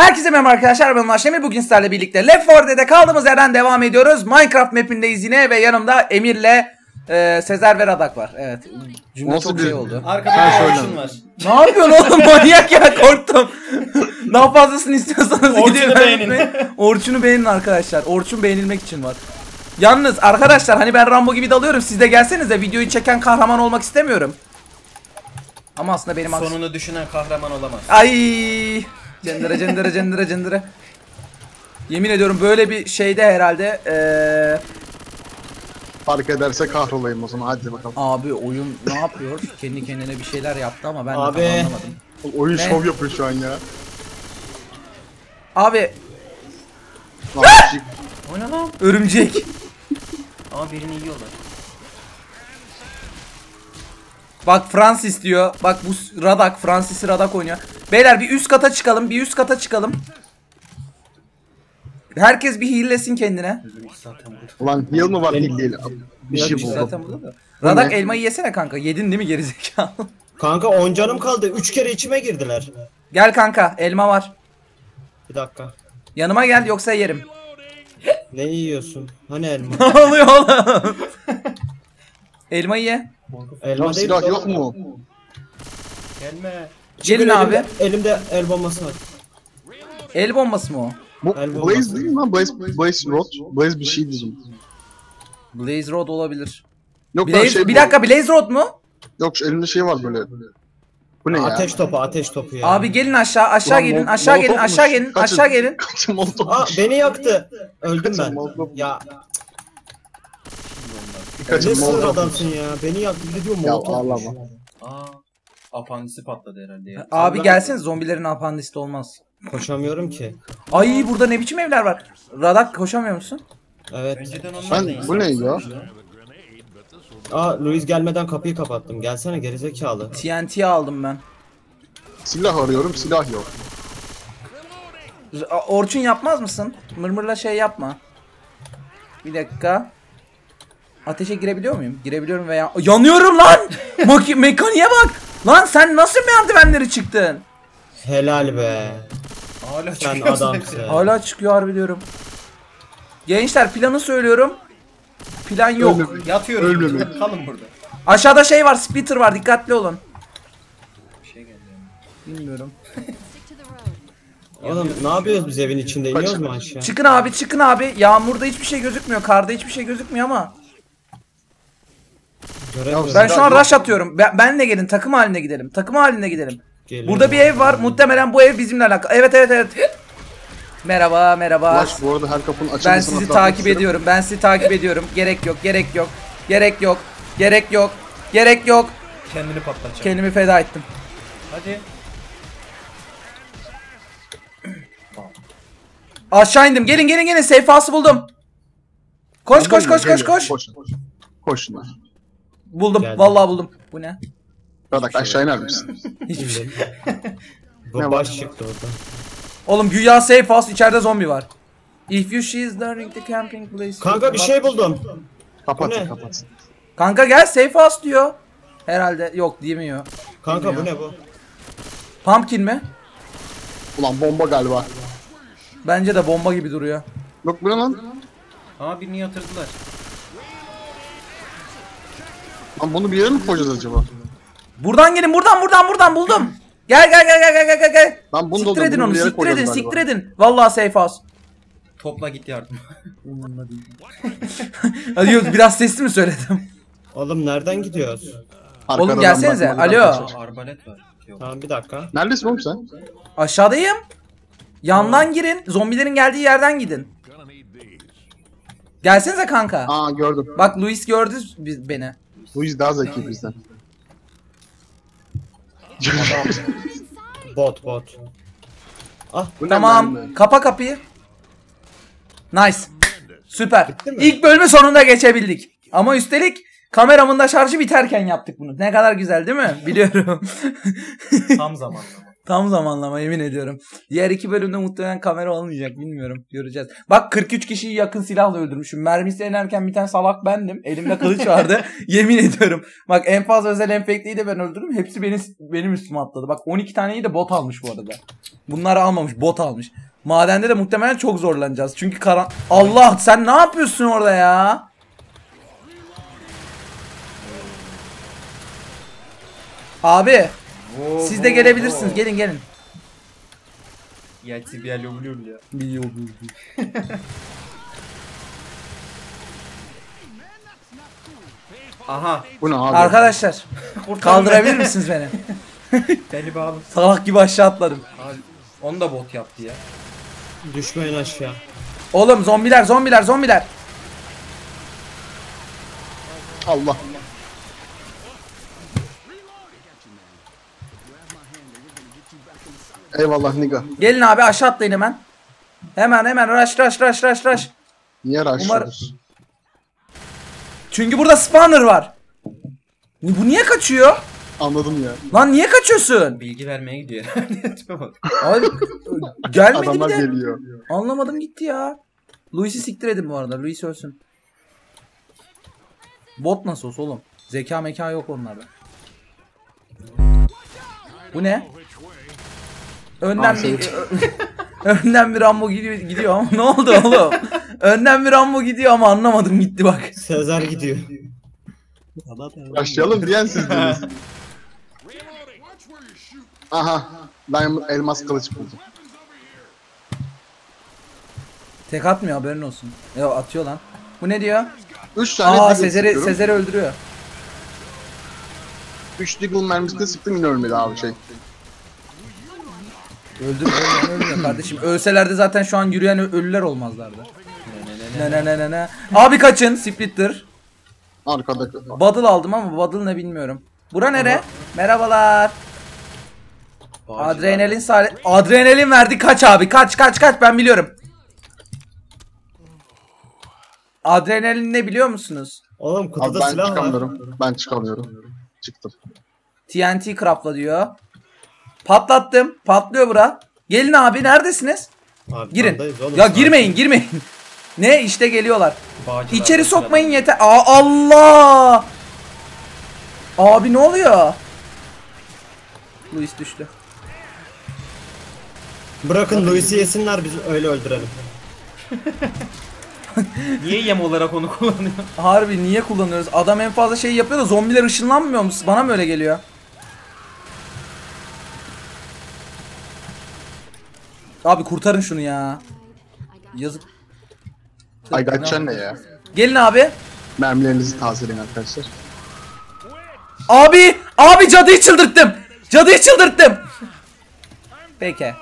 Herkese merhaba arkadaşlar ben Ulaş Demir. Bugün sizlerle birlikte Left 4 Dead'e kaldığımız yerden devam ediyoruz. Minecraft mapindeyiz yine ve yanımda Emir'le e, Sezer ve Radak var. Evet. Cümle Nasıl çok bir- şey oldu. Arkada Orçun var. ne yapıyorsun oğlum manyak ya korktum. Daha fazlasını istiyorsanız Orçun'u gidin beğenin. beğenin. Orçun'u beğenin arkadaşlar. Orçun beğenilmek için var. Yalnız arkadaşlar hani ben Rambo gibi dalıyorum siz de gelseniz de videoyu çeken kahraman olmak istemiyorum. Ama aslında benim Sonunu düşünen kahraman olamaz. Ay cendere cendere cendere cendere. Yemin ediyorum böyle bir şeyde herhalde eee Fark ederse kahrolayım o zaman hadi bakalım. abi oyun ne yapıyor? Kendi kendine bir şeyler yaptı ama ben de Abi. tam anlamadım. Oyun Ne? şov yapıyor şu an ya. Abi Lan, şey- O ne lan? örümcek. Ama birini yiyorlar. Bak Francis diyor. Bak bu Radak Francis'i Radak oynuyor. Beyler bir üst kata çıkalım. Bir üst kata çıkalım. Herkes bir hillesin kendine. Ulan heal mı var heal değil. Bir şey buldum. zaten burada da. Radak elmayı yesene kanka. Yedin değil mi gerizekalı? Kanka 10 canım kaldı. 3 kere içime girdiler. gel kanka elma var. Bir dakika. Yanıma gel yoksa yerim. Ne yiyorsun? Hani elma? Ne oluyor oğlum? Elmayı ye. Elma Ya değil. silah yok mu? Gelme. Gelin Elimde- abi. Elimde el bombası var. El bombası mı o? Bu El bombası. Blaze değil mi lan? Blaze, Blaze Rod. Blaze bir şey diyeceğim. Blaze Rod olabilir. Yok lan Blaze, şey bir bu. dakika Blaze Rod mu? Yok şu elinde şey var böyle. Bu ne ya? Ateş topu, ateş topu ya. Abi gelin aşağı aşağı Ulan gelin mol- aşağı gelin molotofmuş. aşağı gelin Kaçın. aşağı gelin. Kaçın molotov. Aa beni yaktı. Öldüm Kaçın ben. molotov. Ya ne Kaçın sığır molotov. adamsın ya. Beni yaktı. Bir de diyor Ya molotof. ağlama. Aa. Apandisi patladı herhalde ya. Abi gelsin zombilerin apandisi olmaz. Koşamıyorum ki. Ay burada ne biçim evler var? Radak koşamıyor musun? Evet. Önceden onlar Ben- da bu ne ya? Aa Luis gelmeden kapıyı kapattım. Gelsene gerizekalı. TNT aldım ben. Silah arıyorum silah yok. R- Orçun yapmaz mısın? Mırmırla şey yapma. Bir dakika. Ateşe girebiliyor muyum? Girebiliyorum veya... Yanıyorum lan! Maki mekaniğe bak! Lan sen nasıl merdivenleri çıktın? Helal be. Hala Sen adamsın. Hala çıkıyor harbi diyorum. Gençler planı söylüyorum. Plan yok. Ölmemek. Yatıyorum. Ölmemek. Kalın burada. Aşağıda şey var, splitter var. Dikkatli olun. Bir şey geldi. Bilmiyorum. Oğlum ne yapıyoruz biz evin içinde? İniyoruz mu aşağı? Çıkın abi, çıkın abi. Yağmurda hiçbir şey gözükmüyor. Karda hiçbir şey gözükmüyor ama. Göremiyorum. Ben şu an rush atıyorum. Ben, benle gelin. Takım halinde gidelim. Takım halinde gidelim. Geliyorum. Burada bir ev var. Muhtemelen bu ev bizimle alakalı. Evet evet evet. Merhaba merhaba. Ulaş bu arada her kapının açılmasını Ben sizi takip isterim. ediyorum. Ben sizi takip ediyorum. Gerek yok, gerek yok. Gerek yok. Gerek yok. Gerek yok. Kendini patlatacak. Kendimi feda ettim. Hadi. Aşağı indim. Gelin gelin gelin. Safe house'u buldum. Koş koş koş koş koş. Koşun. Koşunlar. Buldum. Geldim. Vallahi buldum. Bu ne? Radak aşağı iner misin? Hiçbir şey. Bu Ne baş çıktı orada. Oğlum güya safe house içeride zombi var. If you she is learning the camping place. Kanka bir şey buldum. Kapat Bu kapat. Kanka gel safe house diyor. Herhalde yok demiyor. Kanka bu ne bu? Pumpkin mi? Ulan bomba galiba. Bence de bomba gibi duruyor. Yok bu ne lan? Aa birini yatırdılar. Lan bunu bir yere mi koyacağız acaba? Buradan gelin buradan buradan buradan buldum. Gel gel gel gel gel gel gel. Lan bunu da Siktir edin bunu onu bir yere siktir edin koyacağız siktir galiba. edin. Vallahi safe house. Topla git yardım. Hadi yok biraz sesli mi söyledim? Oğlum nereden gidiyoruz? Arkadan Oğlum gelsenize, bakmadan alo. Aa, arbalet var. Yok. Tamam bir dakika. Neredesin oğlum sen? Aşağıdayım. Yandan girin. Zombilerin geldiği yerden gidin. Gelsenize kanka. Aa gördüm. Bak Luis gördü biz- beni. Bu yüz daha zeki bizden. Bot bot. Ah Bu ne Tamam. mermi? Kapa kapıyı. Nice. Süper. Bitti mi? İlk bölümü sonunda geçebildik. Ama üstelik kameramın da şarjı biterken yaptık bunu. Ne kadar güzel değil mi? Biliyorum. Tam zamanlama. Tam zamanlama yemin ediyorum. Diğer iki bölümde muhtemelen kamera olmayacak bilmiyorum. Göreceğiz. Bak 43 kişiyi yakın silahla öldürmüşüm. Mermisi inerken bir tane salak bendim. Elimde kılıç vardı. yemin ediyorum. Bak en fazla özel enfekteyi de ben öldürdüm. Hepsi benim, benim üstüme atladı. Bak 12 taneyi de bot almış bu arada. Bunları almamış, bot almış. Madende de muhtemelen çok zorlanacağız. Çünkü karan... Allah sen ne yapıyorsun orada ya? Abi siz de gelebilirsiniz. Gelin gelin. Я тебя люблю, бля. Aha. Bu ne abi? Arkadaşlar kaldırabilir misiniz beni? Beni bağlı. Salak gibi aşağı atladım. Abi, onu da bot yaptı ya. Düşmeyin aşağı. Oğlum zombiler zombiler zombiler. Allah. Eyvallah niga. Gelin abi aşağı atlayın hemen. Hemen hemen rush rush rush rush rush. Niye raşlıyoruz? Çünkü burada spawner var. Bu niye kaçıyor? Anladım ya. Lan niye kaçıyorsun? Bilgi vermeye gidiyor. Abi gelmedi Adamlar bir de. geliyor. Anlamadım gitti ya. Luis'i siktir edin bu arada. Luis ölsün. Bot nasıl olsa oğlum. Zeka meka yok onlarda. Bu ne? Önden Aa, bir önden bir Rambo gidiyor, gidiyor ama ne oldu oğlum? önden bir Rambo gidiyor ama anlamadım gitti bak. Sezer gidiyor. Başlayalım diyen sizdiniz. Aha. Ben elmas kılıç buldum. Tek atmıyor haberin olsun. Ya atıyor lan. Bu ne diyor? 3 tane Aa Sezer'i. Sezer'i öldürüyor. 3 deagle mermisini sıktım yine ölmedi abi şey. Öldürüyor, ölmüyor, ölmüyor kardeşim. Ölselerdi zaten şu an yürüyen ölüler olmazlardı. Ne ne ne ne ne. Abi kaçın Splitter. Arkada. Battle aldım ama Battle ne bilmiyorum. Bura nere? Merhabalar. Adrenalin sare... Adrenalin verdi kaç abi kaç kaç kaç ben biliyorum. Adrenalin ne biliyor musunuz? Oğlum Abi kutuda ben silah var. çıkamıyorum. Ben çıkamıyorum. Çıktım. TNT craftla diyor. Patlattım. Patlıyor bura. Gelin abi neredesiniz? Abi, Girin. oğlum, Ya girmeyin girmeyin. ne işte geliyorlar. Bağcılar İçeri sokmayın yeter. Aa, Allah! Abi ne oluyor? Luis düştü. Bırakın Luis'i yesinler biz öyle öldürelim. Niye yem olarak onu kullanıyor? Harbi niye kullanıyoruz? Adam en fazla şey yapıyor da zombiler ışınlanmıyor mu? Bana mı öyle geliyor? Abi kurtarın şunu ya. Yazık. Aygaçcan ne ya? Gelin abi. Mermilerinizi tazeleyin arkadaşlar. Abi! Abi cadıyı çıldırttım. Cadıyı çıldırttım. Peki.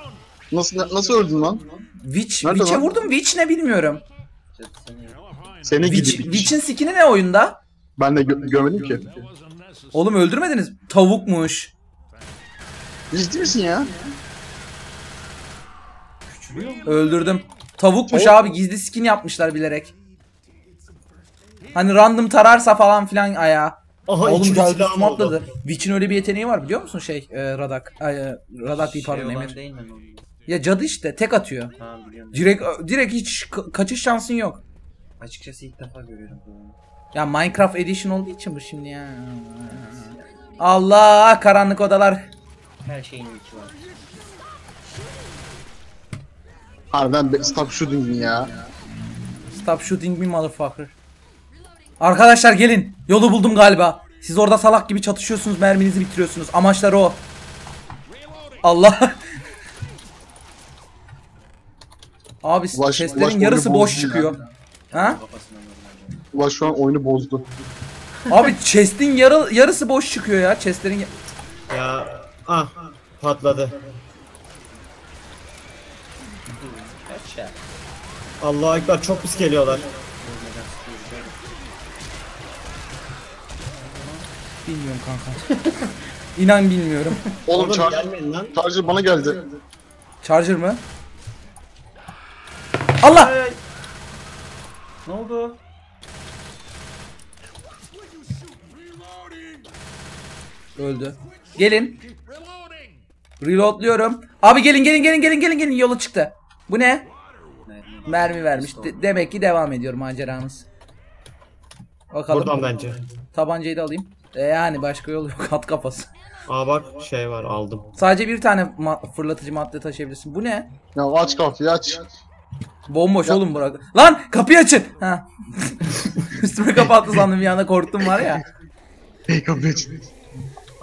Nasıl nasıl öldün lan? Witch, Nerede Witch'e lan? vurdum. Witch ne bilmiyorum. Seni Witch, gidip Witch'in skini ne oyunda? Ben de gö- görmedim ki. Oğlum öldürmediniz. Tavukmuş. Ciddi misin ya? Öldürdüm. Tavukmuş Tavuk abi. Gizli skin yapmışlar bilerek. Hani random tararsa falan filan ayağa. Aha Oğlum geldi üstüme atladı. Witch'in öyle bir yeteneği var biliyor musun şey e, Radak. Ay, e, Radak değil Şey pardon Emir. değil mi? o? Ya cadı işte tek atıyor. Ha biliyorum. Direkt direkt hiç ka- kaçış şansın yok. Açıkçası ilk defa görüyorum bunu. Ya Minecraft Edition olduğu için bu şimdi ya. Allah karanlık odalar. Her şeyin ilki var. Harbiden stop shooting ya. Stop shooting me motherfucker. Arkadaşlar gelin. Yolu buldum galiba. Siz orada salak gibi çatışıyorsunuz, merminizi bitiriyorsunuz. Amaçları o. Allah. Abi Ulaş- chestlerin Ulaş yarısı boş çıkıyor. Ha? Kafasına vurma. Ulaş şu an oyunu bozdu. Abi chest'in yarı, yarısı boş çıkıyor ya. Chestlerin ya- Ya ah patladı. Allahu Ekber çok pis geliyorlar. bilmiyorum kanka. İnan bilmiyorum. Oğlum Oğlum gelmeyin lan. charger bana geldi. Charger mı? Allah! Ne oldu? Öldü. Gelin. Reloadluyorum. Abi gelin gelin gelin gelin gelin gelin yola çıktı. Bu ne? Mermi vermiş. De- demek ki devam ediyor maceramız. Bakalım. Buradan bence. Tabancayı da alayım. E yani başka yol yok. At kafası. Aa bak şey var aldım. Sadece bir tane ma- fırlatıcı madde taşıyabilirsin. Bu ne? Ya aç kapıyı aç. Bomboş oğlum bırak. Lan kapıyı açın. Ha. Üstüme kapattı sandım bir anda korktum var ya. Hey kapıyı aç.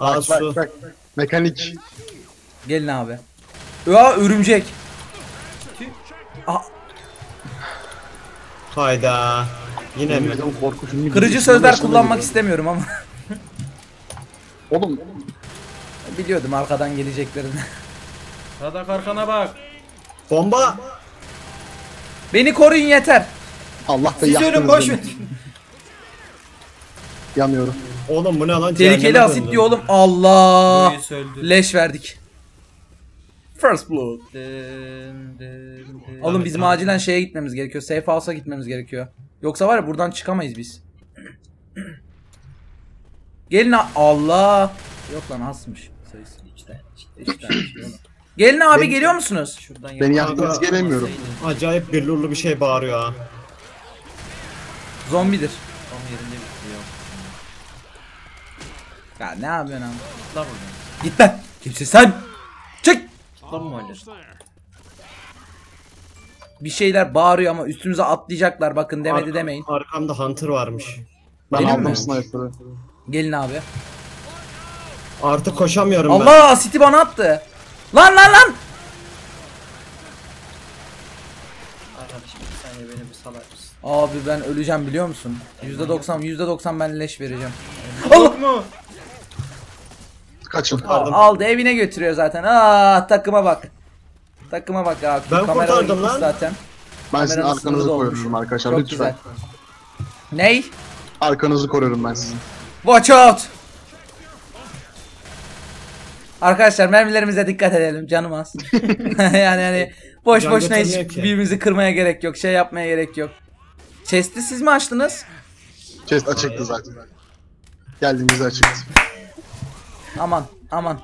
Aa Bak su. bak bak. Mekanik. Gelin abi. Ya örümcek. Aa, Hayda. Yine mi? Kırıcı sözler kullanmak istemiyorum ama Oğlum biliyordum arkadan geleceklerini. Sadak arkana bak. Bomba. Beni koruyun yeter. Allah be Siz ölün boş ver. Oğlum Yanıyorum. bu ne lan? Tehlikeli asit diyor oğlum. Allah. Leş verdik. First blood. Oğlum bizim acilen şeye gitmemiz gerekiyor. Safe house'a gitmemiz gerekiyor. Yoksa var ya buradan çıkamayız biz. Gelin Allah. Yok lan azmış sayısı. İşte, işte. İşte, Gelin abi Beni- geliyor musunuz? Şuradan Beni yaktınız gelemiyorum. Acayip bir lurlu bir şey bağırıyor ha. Zombidir. Tam yerinde bitiriyor. Ya ne yapıyorsun abi? Git lan. Kimsin sen? Lan mı öyle? Bir şeyler bağırıyor ama üstümüze atlayacaklar bakın demedi Arka- demeyin. Arkamda Hunter varmış. Ben Benim aldım mi? sniper'ı. Gelin abi. Artık koşamıyorum ben. Allah asiti bana attı. Lan lan lan. Arkadaşım bir saniye beni bir salar mısın? Abi ben öleceğim biliyor musun? %90 %90 ben leş vereceğim. Yok mu? Kaçın. Kurtardım. Aldı evine götürüyor zaten. Aa takıma bak. Takıma bak abi. Ben Kameralar kurtardım lan. Zaten. Ben sizin Kameranın arkanızı sınırı dolmuş. koruyorum arkadaşlar Çok lütfen. güzel. Ney? Arkanızı koruyorum ben sizin. Watch out. Arkadaşlar mermilerimize dikkat edelim canım az. yani hani boş Can boşuna hiç götürmüyor ki. birbirimizi kırmaya gerek yok. Şey yapmaya gerek yok. Chest'i siz mi açtınız? Chest açıktı zaten. Geldiğimizde açıktı. Aman aman.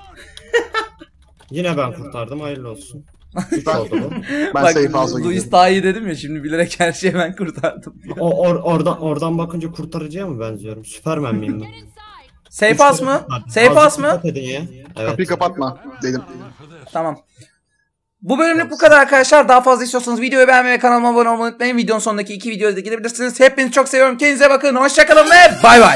Yine ben kurtardım hayırlı olsun. Üç oldu bu. Ben Bak Luis gidiyorum. daha iyi dedim ya şimdi bilerek her şeyi ben kurtardım. O or, oradan oradan bakınca kurtarıcıya mı benziyorum? Süpermen miyim ben? Safe kere mı? Safe house mı? dikkat edin ya. Evet. Kapıyı kapatma dedim. Tamam. Bu bölümlük bu kadar arkadaşlar. Daha fazla istiyorsanız videoyu beğenmeyi ve kanalıma abone olmayı unutmayın. Videonun sonundaki iki videoya da gidebilirsiniz. Hepinizi çok seviyorum. Kendinize bakın. Hoşçakalın ve bay bay.